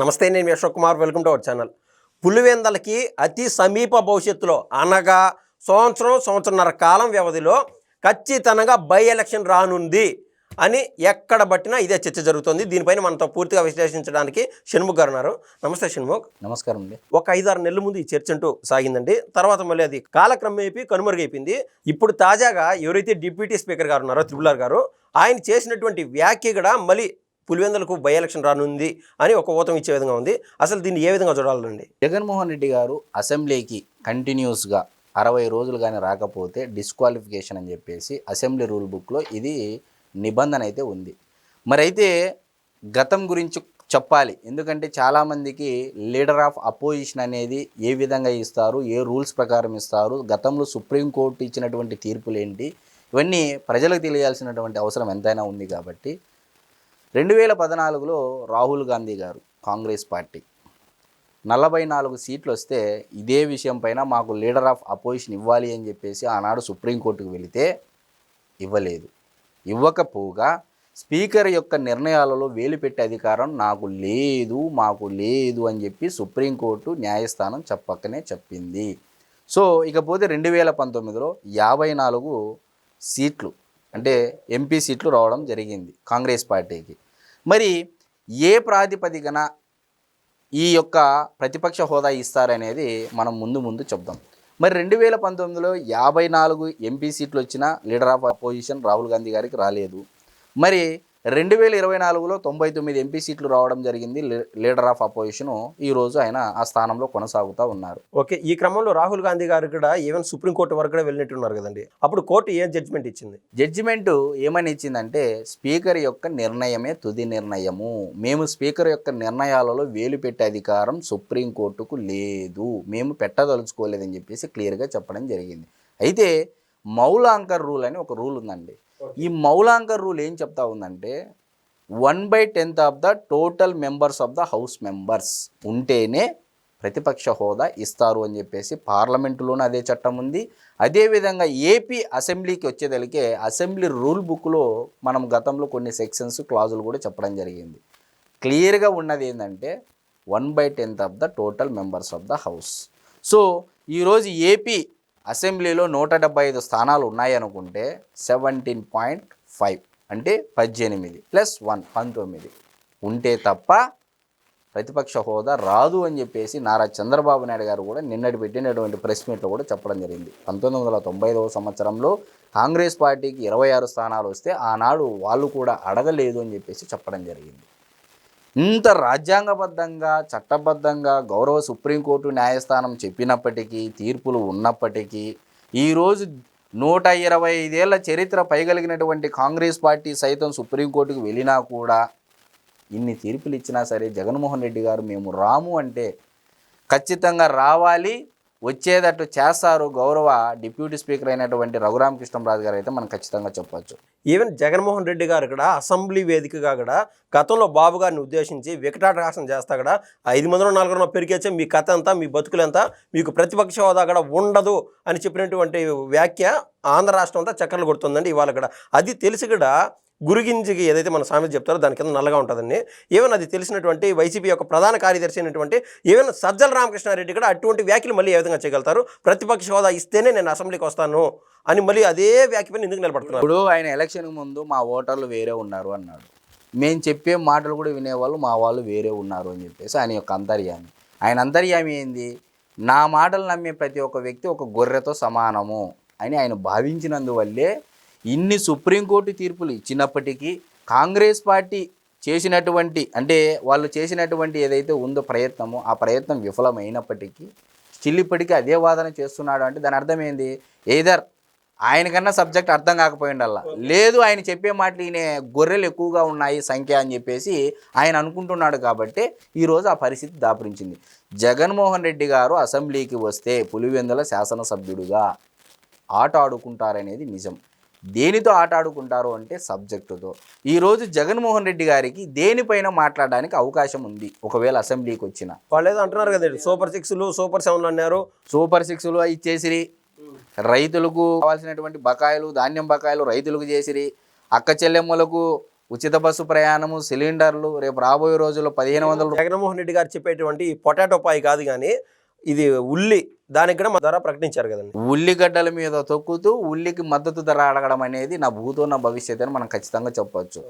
నమస్తే నేను Ashok Kumar. Welcome to our channel. పులివెందలకి అతి సమీప భవిష్యత్తులో అనగా సంవత్సరం సంవత్సరంన్నర కాలం వ్యవధిలో ఖచ్చితంగా బై ఎలక్షన్ రానుంది అని ఎక్కడ బట్టినా ఇదే చర్చ జరుగుతుంది. దీనిపైన మనతో పూర్తిగా విశ్లేషించడానికి షణ్ముఖ్ గారు ఉన్నారు. నమస్తే షణ్ముఖ్. నమస్కారం అండి. ఒక ఐదారు నెలల ముందు ఈ చర్చ అంటూ సాగిందండి. తర్వాత మళ్ళీ అది కాలక్రమం అయిపోయి కనుమరుగైపోయింది. ఇప్పుడు తాజాగా ఎవరైతే డిప్యూటీ స్పీకర్ గారు ఉన్నారో త్రిపులార్ గారు ఆయన చేసినటువంటి వ్యాఖ్య కూడా మళ్ళీ పులివెందులకు బై ఎలక్షన్ రానుంది అని ఒక ఊతం ఇచ్చే విధంగా ఉంది. అసలు దీన్ని ఏ విధంగా చూడాలండి? జగన్మోహన్ రెడ్డి గారు అసెంబ్లీకి కంటిన్యూస్గా అరవై రోజులు కానీ రాకపోతే డిస్క్వాలిఫికేషన్ అని చెప్పేసి అసెంబ్లీ రూల్ బుక్లో ఇది నిబంధన అయితే ఉంది. మరి అయితే గతం గురించి చెప్పాలి. ఎందుకంటే చాలామందికి లీడర్ ఆఫ్ అపోజిషన్ అనేది ఏ విధంగా ఇస్తారు ఏ రూల్స్ ప్రకారం ఇస్తారు గతంలో సుప్రీంకోర్టు ఇచ్చినటువంటి తీర్పులు ఏంటి ఇవన్నీ ప్రజలకు తెలియాల్సినటువంటి అవసరం ఎంతైనా ఉంది కాబట్టి రెండు వేల పద్నాలుగులో రాహుల్ గాంధీ గారు కాంగ్రెస్ పార్టీ. నలభై నాలుగు సీట్లు వస్తే ఇదే విషయం పైన మాకు లీడర్ ఆఫ్ అపోజిషన్ ఇవ్వాలి అని చెప్పేసి ఆనాడు సుప్రీంకోర్టుకు వెళితే ఇవ్వలేదు. ఇవ్వకపోగా స్పీకర్ యొక్క నిర్ణయాలలో వేలు పెట్టే అధికారం నాకు లేదు మాకు లేదు అని చెప్పి సుప్రీంకోర్టు న్యాయస్థానం చెప్పకనే చెప్పింది. సో ఇకపోతే రెండు వేల పంతొమ్మిదిలో యాభై నాలుగు సీట్లు అంటే ఎంపీ సీట్లు రావడం జరిగింది కాంగ్రెస్ పార్టీకి. మరి ఏ ప్రాతిపదికన ఈ యొక్క ప్రతిపక్ష హోదా ఇస్తారనేది మనం ముందు ముందు చెప్దాం. మరి రెండు వేల పంతొమ్మిదిలో యాభై నాలుగు ఎంపీ సీట్లు వచ్చిన leader of opposition Rahul Gandhi గారికి రాలేదు. మరి రెండు వేల ఇరవై నాలుగులో తొంభై తొమ్మిది ఎంపీ సీట్లు రావడం జరిగింది లీడర్ ఆఫ్ అపోజిషన్. ఈరోజు ఆయన ఆ స్థానంలో కొనసాగుతూ ఉన్నారు. ఓకే ఈ క్రమంలో రాహుల్ గాంధీ గారు కూడా ఈవెన్ సుప్రీంకోర్టు వరకు కూడా వెళ్ళినట్టున్నారు కదండి. అప్పుడు కోర్టు ఏం జడ్జిమెంట్ ఇచ్చింది? జడ్జిమెంట్ ఏమని ఇచ్చిందంటే స్పీకర్ యొక్క నిర్ణయమే తుది నిర్ణయము. మేము స్పీకర్ యొక్క నిర్ణయాలలో వేలు పెట్టే అధికారం సుప్రీంకోర్టుకు లేదు. మేము పెట్టదలుచుకోలేదని చెప్పేసి క్లియర్గా చెప్పడం జరిగింది. అయితే మౌలాంకర్ రూల్ అని ఒక రూల్ ఉందండి. ఈ మౌలాంకర్ రూల్ ఏం చెప్తా ఉందంటే one by tenth of the total members of the house members ఉంటేనే ప్రతిపక్ష హోదా ఇస్తారు అని చెప్పేసి పార్లమెంటులోనే అదే చట్టం ఉంది. అదేవిధంగా ఏపీ అసెంబ్లీకి వచ్చేదలికే అసెంబ్లీ రూల్ బుక్లో మనం గతంలో కొన్ని సెక్షన్స్ క్లాజులు కూడా చెప్పడం జరిగింది. క్లియర్గా ఉన్నది ఏంటంటే one by tenth of the total members of the house so ఈరోజు ఏపీ అసెంబ్లీలో నూట డెబ్బై ఐదు స్థానాలు ఉన్నాయనుకుంటే సెవెంటీన్ పాయింట్ ఫైవ్ అంటే పద్దెనిమిది ప్లస్ వన్ పంతొమ్మిది. ఉంటే తప్ప ప్రతిపక్ష హోదా రాదు అని చెప్పేసి నారా చంద్రబాబు నాయుడు గారు కూడా నిన్నటి పెట్టినటువంటి ప్రెస్ మీట్లో కూడా చెప్పడం జరిగింది. పంతొమ్మిది వందల తొంభై ఐదవ సంవత్సరంలో కాంగ్రెస్ పార్టీకి ఇరవై ఆరు స్థానాలు వస్తే ఆనాడు వాళ్ళు కూడా అడగలేదు అని చెప్పేసి చెప్పడం జరిగింది. ఇంత రాజ్యాంగబద్ధంగా చట్టబద్ధంగా గౌరవ సుప్రీంకోర్టు న్యాయస్థానం చెప్పినప్పటికీ తీర్పులు ఉన్నప్పటికీ ఈరోజు నూట ఇరవై ఐదేళ్ళ చరిత్ర పైగలిగినటువంటి కాంగ్రెస్ పార్టీ సైతం సుప్రీంకోర్టుకు వెళ్ళినా కూడా ఇన్ని తీర్పులు ఇచ్చినా సరే జగన్మోహన్ రెడ్డి గారు మేము రాము అంటే ఖచ్చితంగా రావాలి. వచ్చేటట్టు చేస్తారు గౌరవ డిప్యూటీ స్పీకర్ అయినటువంటి రఘురామకృష్ణరాజు గారు అయితే మనం ఖచ్చితంగా చెప్పవచ్చు. ఈవెన్ జగన్మోహన్ రెడ్డి గారు కూడా అసెంబ్లీ వేదికగా కూడా గతంలో బాబు గారిని ఉద్దేశించి వికటాటహాసం చేస్తా కూడా ఐదు మందిలో నాలుగున పెరిగేచ్చే మీ కథ అంతా మీ బతుకులంతా మీకు ప్రతిపక్ష హోదా కూడా ఉండదు అని చెప్పినటువంటి వ్యాఖ్య ఆంధ్ర రాష్ట్రం అంతా చక్కర్లు కొడుతుందండి. ఇవాళ కూడా అది తెలిసి కూడా గురిగింజికి ఏదైతే మన సామెత చెప్తారో దాని కింద నల్లగా ఉంటుందండి. ఈవెన్ అది తెలిసినటువంటి వైసీపీ యొక్క ప్రధాన కార్యదర్శి అయినటువంటి ఈవెన్ సజ్జల రామకృష్ణారెడ్డి కూడా అటువంటి వ్యాఖ్యలు మళ్ళీ ఏ విధంగా చేయగలుగుతారు? ప్రతిపక్ష హోదా ఇస్తేనే నేను అసెంబ్లీకి వస్తాను అని మళ్ళీ అదే వ్యాఖ్యపైన ఎందుకు నిలబడుతున్నారు? ఇప్పుడు ఆయన ఎలక్షన్ ముందు మా ఓటర్లు వేరే ఉన్నారు అన్నాడు. మేము చెప్పే మాటలు కూడా వినేవాళ్ళు మా వాళ్ళు వేరే ఉన్నారు అని చెప్పేసి ఆయన యొక్క అంతర్యామి. ఆయన అంతర్యామి ఏంది? నా మాటలు నమ్మే ప్రతి ఒక్క వ్యక్తి ఒక గొర్రెతో సమానము అని ఆయన భావించినందువల్లే ఇన్ని సుప్రీంకోర్టు తీర్పులు ఇచ్చినప్పటికీ కాంగ్రెస్ పార్టీ చేసినటువంటి అంటే వాళ్ళు చేసినటువంటి ఏదైతే ఉందో ప్రయత్నమో ఆ ప్రయత్నం విఫలమైనప్పటికీ స్టిల్ ఇప్పటికీ అదే వాదన చేస్తున్నాడు అంటే దాని అర్థం ఏంది? ఏదర్ ఆయనకన్నా సబ్జెక్ట్ అర్థం కాకపోయిండల్లా. లేదు ఆయన చెప్పే మాటలు ఈయన గొర్రెలు ఎక్కువగా ఉన్నాయి సంఖ్య అని చెప్పేసి ఆయన అనుకుంటున్నాడు కాబట్టి ఈరోజు ఆ పరిస్థితి దాపురించింది. జగన్మోహన్ రెడ్డి గారు అసెంబ్లీకి వస్తే పులివెందుల శాసనసభ్యుడుగా ఆట ఆడుకుంటారనేది నిజం. దేనితో ఆట ఆడుకుంటారు అంటే సబ్జెక్టుతో. ఈరోజు జగన్మోహన్ రెడ్డి గారికి దేనిపైన మాట్లాడడానికి అవకాశం ఉంది? ఒకవేళ అసెంబ్లీకి వచ్చిన. వాళ్ళు ఏదో అంటున్నారు కదండి సూపర్ సిక్స్లు సూపర్ సెవెన్లు అన్నారు. సూపర్ సిక్స్లు ఇచ్చేసిరి రైతులకు కావాల్సినటువంటి బకాయిలు ధాన్యం బకాయిలు రైతులకు చేసిరి. అక్క చెల్లెమ్మలకు ఉచిత బస్సు ప్రయాణము సిలిండర్లు రేపు రాబోయే రోజుల్లో పదిహేను వందల జగన్మోహన్ రెడ్డి గారు చెప్పేటువంటి పొటాటో పాయ్ కాదు కానీ ఇది ఉల్లి దానికి కూడా మా ధర ప్రకటించారు కదండి. ఉల్లిగడ్డల మీద తొక్కుతూ ఉల్లికి మద్దతు ధర అడగడం అనేది నా భూతో నా భవిష్యత్ అని మనం ఖచ్చితంగా చెప్పొచ్చు.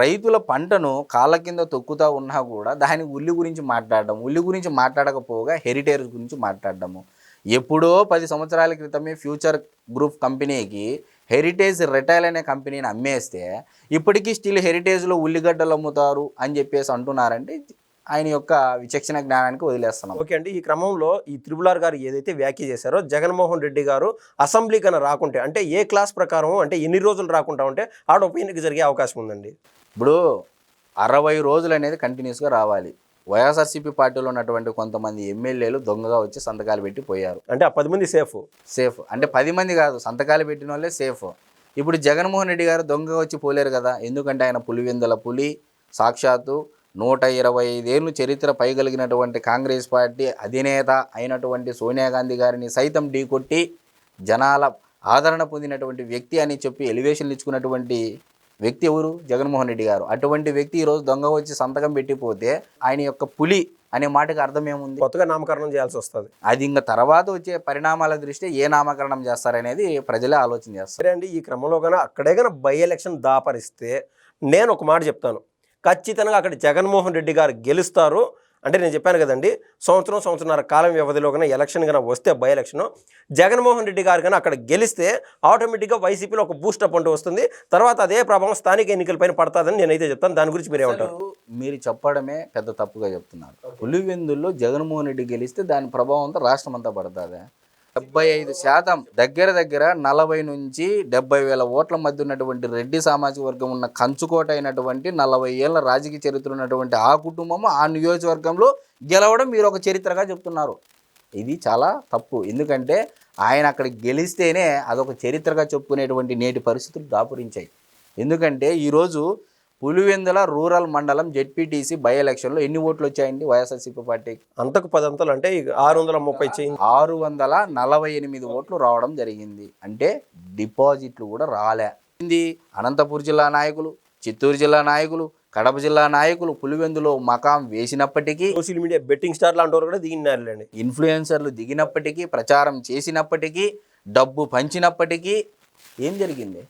రైతుల పంటను కాళ్ళ కింద తొక్కుతా ఉన్నా కూడా దాని ఉల్లి గురించి మాట్లాడడం ఉల్లి గురించి మాట్లాడకపోగా హెరిటేజ్ గురించి మాట్లాడడము. ఎప్పుడో పది సంవత్సరాల క్రితమే ఫ్యూచర్ గ్రూప్ కంపెనీకి హెరిటేజ్ రిటైల్ అనే కంపెనీని అమ్మేస్తే ఇప్పటికీ స్టిల్ హెరిటేజ్లో ఉల్లిగడ్డలు అమ్ముతారు అని చెప్పేసి అంటున్నారంటే ఆయన యొక్క విచక్షణ జ్ఞానానికి వదిలేస్తున్నాం. ఓకే అండి ఈ క్రమంలో ఈ త్రిబులార్ గారు ఏదైతే వ్యాఖ్య చేశారో జగన్మోహన్ రెడ్డి గారు అసెంబ్లీ కన్నా రాకుంటే అంటే ఏ క్లాస్ ప్రకారం అంటే ఎన్ని రోజులు రాకుండా ఉంటే ఆడ ఉప ఎన్నిక జరిగే అవకాశం ఉందండి? ఇప్పుడు అరవై రోజులు అనేది కంటిన్యూస్గా రావాలి. వైఎస్ఆర్సీపీ పార్టీలో ఉన్నటువంటి కొంతమంది ఎమ్మెల్యేలు దొంగగా వచ్చి సంతకాలు పెట్టి పోయారు. అంటే ఆ పది మంది సేఫ్? సేఫ్. అంటే పది మంది కాదు సంతకాలు పెట్టిన వాళ్ళే సేఫ్. ఇప్పుడు జగన్మోహన్ రెడ్డి గారు దొంగగా వచ్చి పోలేరు కదా ఎందుకంటే ఆయన పులివెందుల పులి సాక్షాత్తు నూట ఇరవై ఐదేళ్ళు చరిత్ర పైగలిగినటువంటి కాంగ్రెస్ పార్టీ అధినేత అయినటువంటి సోనియా గాంధీ గారిని సైతం ఢీకొట్టి జనాల ఆదరణ పొందినటువంటి వ్యక్తి అని చెప్పి ఎలివేషన్లు ఇచ్చుకున్నటువంటి వ్యక్తి ఎవరు? జగన్మోహన్ రెడ్డి గారు. అటువంటి వ్యక్తి ఈరోజు దొంగ వచ్చి సంతకం పెట్టిపోతే ఆయన యొక్క పులి అనే మాటకి అర్థం ఏముంది? కొత్తగా నామకరణం చేయాల్సి వస్తుంది. అది ఇంకా తర్వాత వచ్చే పరిణామాల దృష్ట్యా ఏ నామకరణం చేస్తారనేది ప్రజలే ఆలోచన చేస్తారు. అండి ఈ క్రమంలో కన్నా అక్కడే కన్నా బై ఎలక్షన్ దాపరిస్తే నేను ఒక మాట చెప్తాను. ఖచ్చితంగా అక్కడ జగన్మోహన్ రెడ్డి గారు గెలుస్తారు. అంటే నేను చెప్పాను కదండి సంవత్సరం సంవత్సరాల కాలం వ్యవధిలో కన్నా ఎలక్షన్ కన్నా వస్తే బై ఎలక్షన్. జగన్మోహన్ రెడ్డి గారు కన్నా అక్కడ గెలిస్తే ఆటోమేటిక్గా వైసీపీలో ఒక బూస్టప్ అంటూ వస్తుంది. తర్వాత అదే ప్రభావం స్థానిక ఎన్నికలపైన పడుతుందని నేనైతే చెప్తాను. దాని గురించి మీరేమంటారు? అసలు మీరు చెప్పడమే పెద్ద తప్పుగా చెప్తున్నారు. పులివెందుల్లో జగన్మోహన్ రెడ్డి గెలిస్తే దాని ప్రభావం అంతా రాష్ట్రం అంతా పడుతుంది? డెబ్బై ఐదు శాతం దగ్గర దగ్గర నలభై నుంచి డెబ్బై వేల ఓట్ల మధ్య ఉన్నటువంటి రెడ్డి సామాజిక వర్గం ఉన్న కంచుకోట అయినటువంటి నలభై ఏళ్ళ రాజకీయ చరిత్ర ఉన్నటువంటి ఆ కుటుంబము ఆ నియోజకవర్గంలో గెలవడం మీరు ఒక చరిత్రగా చెప్తున్నారు. ఇది చాలా తప్పు. ఎందుకంటే ఆయన అక్కడ గెలిస్తేనే అదొక చరిత్రగా చెప్పుకునేటువంటి నేటి పరిస్థితులు దాపురించాయి. ఎందుకంటే ఈరోజు పులివెందుల రూరల్ మండలం జెడ్పీటీసీ బై ఎలక్షన్లో ఎన్ని ఓట్లు వచ్చాయండి వైఎస్ఆర్సీపీ పార్టీకి? అంతకు పదంతలు అంటే ఆరు వందల ముప్పై ఆరు వందల నలభై ఎనిమిది ఓట్లు రావడం జరిగింది. అంటే డిపాజిట్లు కూడా రాలే. ఇది అనంతపూర్ జిల్లా నాయకులు చిత్తూరు జిల్లా నాయకులు కడప జిల్లా నాయకులు పులివెందులో మకాం వేసినప్పటికీ సోషల్ మీడియా బెట్టింగ్ స్టార్ లాంటి వారు కూడా దిగినారులేండి. ఇన్ఫ్లుయెన్సర్లు దిగినప్పటికీ ప్రచారం చేసినప్పటికీ డబ్బు పంచినప్పటికీ ఏం జరిగింది?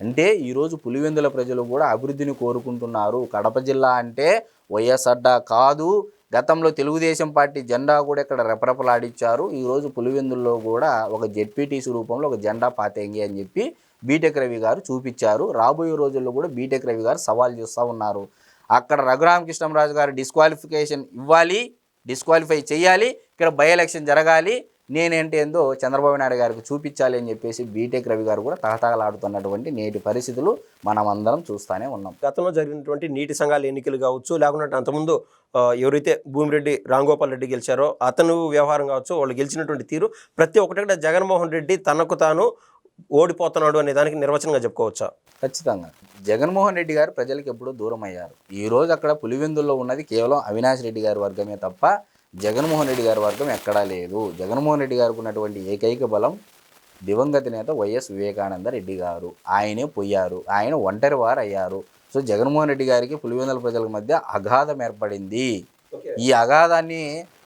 అంటే ఈరోజు పులివెందుల ప్రజలు కూడా అభివృద్ధిని కోరుకుంటున్నారు. కడప జిల్లా అంటే వైఎస్ అడ్డా కాదు. గతంలో తెలుగుదేశం పార్టీ జెండా కూడా ఇక్కడ రెపరెపలాడిచ్చారు ఈరోజు పులివెందుల్లో కూడా ఒక జెడ్పీటీసీ రూపంలో ఒక జెండా పాతేంగి అని చెప్పి బీటెక్ రవి గారు చూపించారు. రాబోయే రోజుల్లో కూడా బీటెక్ రవి గారు సవాల్ చేస్తూ ఉన్నారు. అక్కడ రఘురామకృష్ణంరాజు గారు డిస్క్వాలిఫికేషన్ ఇవ్వాలి డిస్క్వాలిఫై చేయాలి ఇక్కడ బై ఎలక్షన్ జరగాలి. నేనేంటి ఏందో చంద్రబాబు నాయుడు గారికి చూపించాలి అని చెప్పేసి బీటెక్ రవి గారు కూడా తహతహలాడుతున్నటువంటి నేటి పరిస్థితులు మనం అందరం చూస్తూనే ఉన్నాం. గతంలో జరిగినటువంటి నీటి సంఘాల ఎన్నికలు కావచ్చు లేకుంటే అంతకుముందు ఎవరైతే భూమిరెడ్డి రాంగోపాల్ రెడ్డి గెలిచారో అతను వ్యవహారం కావచ్చు వాళ్ళు గెలిచినటువంటి తీరు ప్రతి ఒక్కటి కూడా జగన్మోహన్ రెడ్డి తనకు తాను ఓడిపోతున్నాడు అనే దానికి నిర్వచనంగా చెప్పుకోవచ్చా? ఖచ్చితంగా. జగన్మోహన్ రెడ్డి గారు ప్రజలకు ఎప్పుడూ దూరం అయ్యారు ఈ రోజు అక్కడ పులివెందుల్లో ఉన్నది కేవలం అవినాష్ రెడ్డి గారి వర్గమే తప్ప జగన్మోహన్ రెడ్డి గారి వర్గం ఎక్కడా లేదు. జగన్మోహన్ రెడ్డి గారికి ఉన్నటువంటి ఏకైక బలం దివంగత నేత వైఎస్ వివేకానంద రెడ్డి గారు. ఆయనే పోయారు ఆయన ఒంటరి వారు అయ్యారు సో జగన్మోహన్ రెడ్డి గారికి పులివెందుల ప్రజల మధ్య అగాధం ఏర్పడింది. ఈ అగాధాన్ని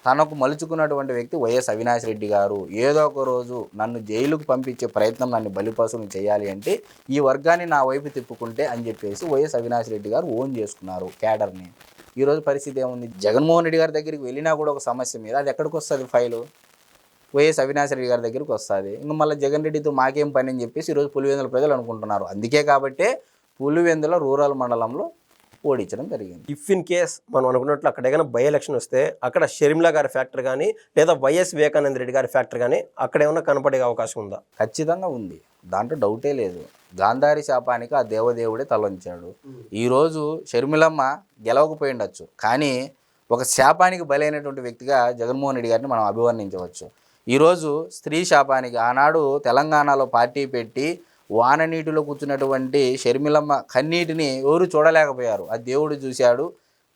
తనకు మలుచుకున్నటువంటి వ్యక్తి వైఎస్ అవినాష్ రెడ్డి గారు. ఏదో ఒక రోజు నన్ను జైలుకు పంపించే ప్రయత్నం నన్ను బలిపశువుని చేయాలి అంటే ఈ వర్గాన్ని నా వైపు తిప్పుకుంటే అని చెప్పేసి వైఎస్ అవినాష్ రెడ్డి గారు ఓన్ చేసుకున్నారు క్యాడర్ని. ఈ రోజు పరిస్థితి ఏముంది? జగన్మోహన్ రెడ్డి గారి దగ్గరికి వెళ్ళినా కూడా ఒక సమస్య మీద. అది ఎక్కడికి వస్తుంది ఫైలు? వైఎస్ అవినాష్ రెడ్డి గారి దగ్గరికి వస్తుంది. ఇంకా మళ్ళీ జగన్ రెడ్డితో మాకేం పని అని చెప్పేసి ఈరోజు పులివెందుల ప్రజలు అనుకుంటున్నారు. అందుకే కాబట్టే పులివెందుల రూరల్ మండలంలో ఓడించడం జరిగింది. ఇఫ్ ఇన్ కేస్ మనం అనుకున్నట్లు అక్కడ ఏదైనా బై ఎలక్షన్ వస్తే అక్కడ షర్మిలా గారి ఫ్యాక్టర్ కానీ లేదా వైఎస్ వివేకానంద రెడ్డి గారి ఫ్యాక్టర్ కానీ అక్కడ ఏమైనా కనపడే అవకాశం ఉందా? ఖచ్చితంగా ఉంది. దాంట్లో డౌటే లేదు. గాంధారి శాపానికి ఆ దేవదేవుడే తలొంచాడు ఈరోజు షర్మిలమ్మ గెలవకపోయిండొచ్చు. కానీ ఒక శాపానికి బలైనటువంటి వ్యక్తిగా జగన్మోహన్ రెడ్డి గారిని మనం అభివర్ణించవచ్చు. ఈరోజు స్త్రీ శాపానికి ఆనాడు తెలంగాణలో పార్టీ పెట్టి వాన నీటిలో కూర్చున్నటువంటి షర్మిలమ్మ కన్నీటిని ఎవరు చూడలేకపోయారు. ఆ దేవుడు చూశాడు.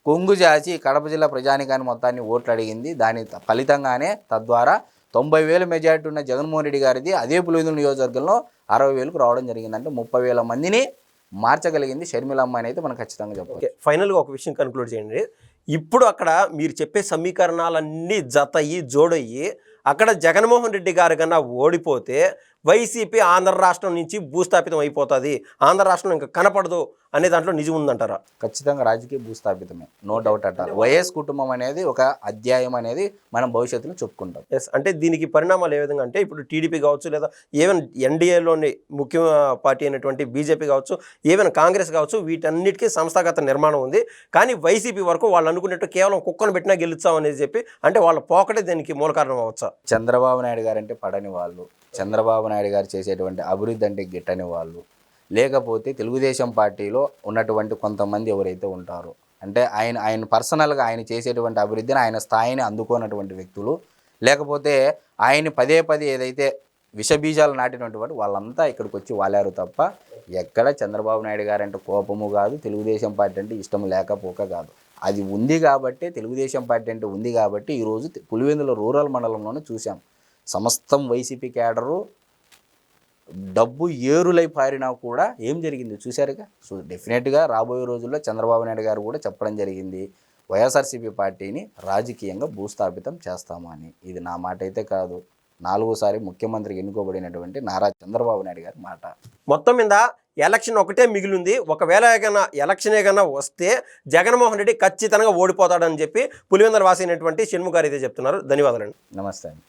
కొంగు జాచి కడప జిల్లా ప్రజానికాన్ని మొత్తాన్ని ఓట్లు అడిగింది. దాని ఫలితంగానే తద్వారా తొంభై వేల మెజారిటీ ఉన్న జగన్మోహన్ రెడ్డి గారిది అదే పులివెందుల నియోజకవర్గంలో అరవై వేలకు రావడం జరిగింది అంటే ముప్పై వేల మందిని మార్చగలిగింది షర్మిలమ్మ అయితే మనం ఖచ్చితంగా చెప్పాలి ఓకే ఫైనల్గా ఒక విషయం కన్క్లూడ్ చేయండి. ఇప్పుడు అక్కడ మీరు చెప్పే సమీకరణాలన్నీ జతయ్యి జోడయ్యి అక్కడ జగన్మోహన్ రెడ్డి గారి కన్నా ఓడిపోతే వైసీపీ ఆంధ్ర రాష్ట్రం నుంచి భూస్థాపితం అయిపోతుంది. ఆంధ్ర రాష్ట్రం ఇంకా కనపడదు అనే దాంట్లో నిజం ఉందంటారా? ఖచ్చితంగా రాజకీయ భూస్థాపితమే. నో డౌట్ అట. వైఎస్ కుటుంబం అనేది ఒక అధ్యాయం అనేది మనం భవిష్యత్తులో చెప్పుకుంటాం. ఎస్ అంటే దీనికి పరిణామాలు ఏ విధంగా అంటే ఇప్పుడు టీడీపీ కావచ్చు లేదా ఈవెన్ ఎన్డీఏలోని ముఖ్య పార్టీ అయినటువంటి బీజేపీ కావచ్చు ఈవెన్ కాంగ్రెస్ కావచ్చు వీటన్నిటికీ సంస్థాగత నిర్మాణం ఉంది. కానీ వైసీపీ వరకు వాళ్ళు అనుకున్నట్టు కేవలం కుక్కను పెట్టినా గెలుస్తాం అనేది చెప్పి అంటే వాళ్ళ పోకటే దీనికి మూల కారణం అవ్వచ్చా? చంద్రబాబు నాయుడు గారు అంటే పడని వాళ్ళు. చంద్రబాబు నాయుడు గారు చేసేటువంటి అభివృద్ధి అంటే గిట్టని వాళ్ళు. లేకపోతే తెలుగుదేశం పార్టీలో ఉన్నటువంటి కొంతమంది ఎవరైతే ఉంటారో అంటే ఆయన ఆయన పర్సనల్గా ఆయన చేసేటువంటి అభివృద్ధిని ఆయన స్థాయిని అందుకోనటువంటి వ్యక్తులు లేకపోతే ఆయన పదే పదే ఏదైతే విషబీజాలు నాటినటువంటి వాడు వాళ్ళంతా ఇక్కడికి వచ్చి వాలారు తప్ప ఎక్కడ చంద్రబాబు నాయుడు గారంటే కోపము కాదు తెలుగుదేశం పార్టీ అంటే ఇష్టం లేకపోక కాదు. అది ఉంది కాబట్టి తెలుగుదేశం పార్టీ అంటే ఉంది కాబట్టి ఈరోజు పులివెందుల రూరల్ మండలంలోనే చూసాం సమస్తం వైసీపీ క్యాడరు డబ్బు ఏరులై పారినా కూడా ఏం జరిగింది చూశారుగా? సో డెఫినెట్గా రాబోయే రోజుల్లో చంద్రబాబు నాయుడు గారు కూడా చెప్పడం జరిగింది. వైఎస్ఆర్సీపీ పార్టీని రాజకీయంగా భూస్థాపితం చేస్తాము అని. ఇది నా మాట అయితే కాదు. నాలుగోసారి ముఖ్యమంత్రికి ఎన్నుకోబడినటువంటి నారా చంద్రబాబు నాయుడు గారి మాట. మొత్తం మీద ఎలక్షన్ ఒకటే మిగిలింది. ఒకవేళ ఏదైనా ఎలక్షనే కన్నా వస్తే జగన్మోహన్ రెడ్డి ఖచ్చితంగా ఓడిపోతాడని చెప్పి పులివెందల వాసి అయినటువంటి షణ్ముఖ్ గారు అయితే చెప్తున్నారు. ధన్యవాదాలండి. నమస్తే అండి.